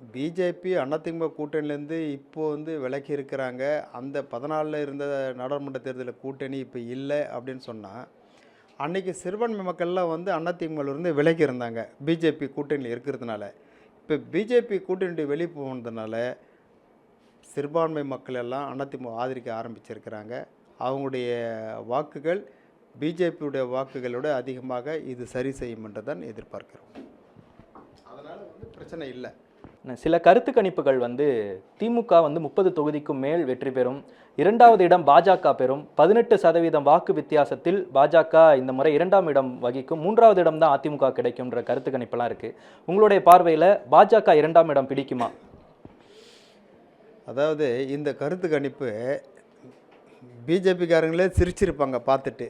BJP AIADMK கூட்டணியிலேருந்து இப்போ வந்து விலகி இருக்கிறாங்க. அந்த பதினாலில் இருந்த நாடாளுமன்ற தேர்தலில் கூட்டணி இப்போ இல்லை அப்படின்னு சொன்னால் அன்னைக்கு சிறுபான்மை மக்கள்லாம் வந்து அதிமுகலேருந்து விலகி இருந்தாங்க பிஜேபி கூட்டணியில் இருக்கிறதுனால. இப்போ பிஜேபி கூட்டணி வெளியே போனதுனால சிறுபான்மை மக்கள் எல்லாம் அதிமுக ஆதரிக்க ஆரம்பிச்சிருக்கிறாங்க. அவங்களுடைய வாக்குகள் பிஜேபியுடைய வாக்குகளோட அதிகமாக இது சரி செய்யும் என்று தான் எதிர்பார்க்கிறோம். அதனால் வந்து பிரச்சனை இல்லை. சில கருத்து கணிப்புகள் வந்து திமுக வந்து முப்பது தொகுதிக்கும் மேல் வெற்றி பெறும். இரண்டாவது இடம் பாஜக பெறும். பதினெட்டு சதவீதம் வாக்கு வித்தியாசத்தில் பாஜக இந்த முறை இரண்டாம் இடம் வகிக்கும். மூன்றாவது இடம் தான் அதிமுக கிடைக்கும்ன்ற கருத்து கணிப்பெல்லாம் இருக்குது உங்களுடைய பார்வையில் பாஜக இரண்டாம் இடம் பிடிக்குமா? அதாவது இந்த கருத்து கணிப்பு பிஜேபிக்காரங்களே சிரிச்சிருப்பாங்க பார்த்துட்டு.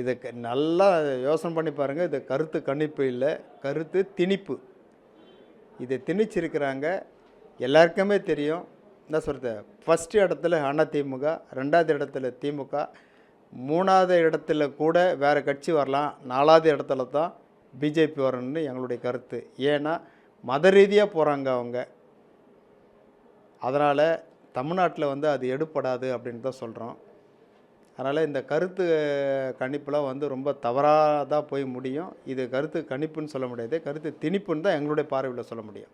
இதை நல்லா யோசனை பண்ணி பாருங்கள் இது கருத்து கணிப்பு இல்லை. கருத்து திணிப்பு. இதை திணிச்சிருக்கிறாங்க. எல்லாருக்குமே தெரியும். என்ன சொல்கிறது ஃபஸ்ட்டு இடத்துல அதிமுக ரெண்டாவது இடத்துல திமுக மூணாவது இடத்துல கூட வேறு கட்சி வரலாம். நாலாவது இடத்துல தான் பிஜேபி வரணும்னு எங்களுடைய கருத்து. ஏன்னா மத ரீதியாக போகிறாங்க அவங்க. அதனால் தமிழ்நாட்டில் வந்து அது எடுப்படாது அப்படின்னு தான் சொல்கிறோம் அதனால் இந்த கருத்து கணிப்புலாம் வந்து ரொம்ப தவறாக தான் போய் முடியும். இது கருத்து கணிப்புன்னு சொல்ல முடியாது. கருத்து திணிப்புன்னு தான் எங்களுடைய பார்வையில் சொல்ல முடியும்.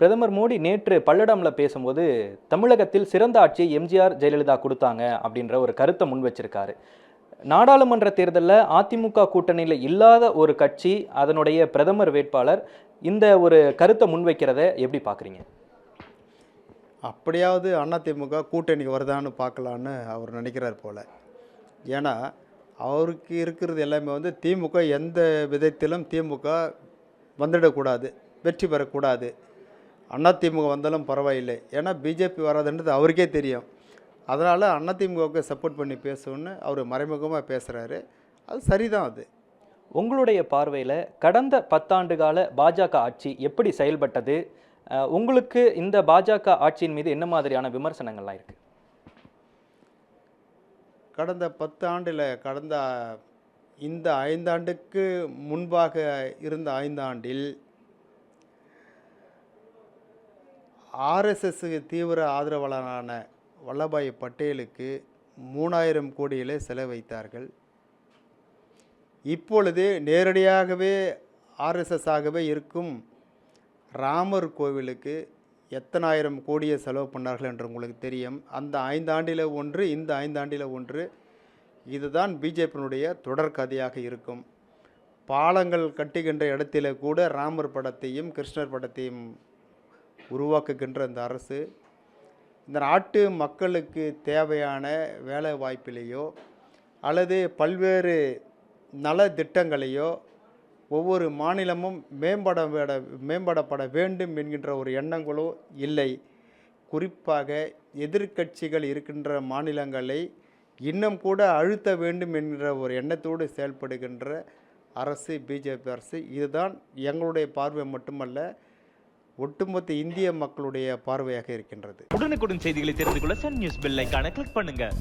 பிரதமர் மோடி நேற்று பல்லடம்ல பேசும்போது தமிழகத்தில் சிறந்த ஆட்சியை எம்ஜிஆர் ஜெயலலிதா கொடுத்தாங்க அப்படின்ற ஒரு கருத்தை முன் வச்சிருக்காரு. நாடாளுமன்ற தேர்தலில் அதிமுக கூட்டணியில் இல்லாத ஒரு கட்சி அதனுடைய பிரதமர் வேட்பாளர் இந்த ஒரு கருத்தை முன்வைக்கிறத எப்படி பார்க்குறீங்க அப்படியாவது அதிமுக கூட்டணிக்கு வருதான்னு பார்க்கலான்னு அவர் நினைக்கிறார் போல். ஏன்னா அவருக்கு இருக்கிறது எல்லாமே வந்து திமுக எந்த விதத்திலும் திமுக வந்துடக்கூடாது வெற்றி பெறக்கூடாது. அதிமுக வந்தாலும் பரவாயில்லை. ஏன்னா பிஜேபி வராதுன்றது அவருக்கே தெரியும். அதனால் அதிமுகவுக்கு சப்போர்ட் பண்ணி பேசணுன்னு அவர் மறைமுகமாக பேசுகிறாரு அது சரிதான் அது. உங்களுடைய பார்வையில் கடந்த பத்தாண்டு கால பாஜக ஆட்சி எப்படி செயல்பட்டது? உங்களுக்கு இந்த பாஜக ஆட்சியின் மீது என்ன மாதிரியான விமர்சனங்கள்லாம் இருக்கு? கடந்த பத்து ஆண்டில் கடந்த இந்த ஐந்தாண்டுக்கு முன்பாக இருந்த ஐந்தாண்டில் ஆர்எஸ்எஸ் தீவிர ஆதரவாளரான வல்லபாய் பட்டேலுக்கு மூணாயிரம் கோடியிலே செலவைத்தார்கள் இப்பொழுது நேரடியாகவே ஆர்எஸ்எஸ் ஆகவே இருக்கும் ராமர் கோவிலுக்கு எத்தனாயிரம் கோடியை செலவு பண்ணார்கள் என்று உங்களுக்கு தெரியும். அந்த ஐந்தாண்டில் ஒன்று இந்த ஐந்தாண்டில் ஒன்று இதுதான் பிஜேபியினுடைய தொடர் கதையாக இருக்கும். பாலங்கள் கட்டுகின்ற இடத்தில கூட ராமர் படத்தையும் கிருஷ்ணர் படத்தையும் உருவாக்குகின்ற இந்த அரசு இந்த நாட்டு மக்களுக்கு தேவையான வேலை வாய்ப்பிலேயோ அல்லது பல்வேறு நல திட்டங்களையோ ஒவ்வொரு மாநிலமும் மேம்பட மேம்படப்பட வேண்டும் என்கின்ற ஒரு எண்ணங்களோ இல்லை. குறிப்பாக எதிர்க்கட்சிகள் இருக்கின்ற மாநிலங்களை இன்னும் கூட அழுத்த வேண்டும் என்கிற ஒரு எண்ணத்தோடு செயல்படுகின்ற அரசு பிஜேபி அரசு. இதுதான் எங்களுடைய பார்வை மட்டுமல்ல ஒட்டுமொத்த இந்திய மக்களுடைய பார்வையாக இருக்கின்றது. உடனுக்குடன் செய்திகளை தெரிந்து கொள்ள சன் நியூஸ் பெல்லைக்கான கிளிக் பண்ணுங்கள்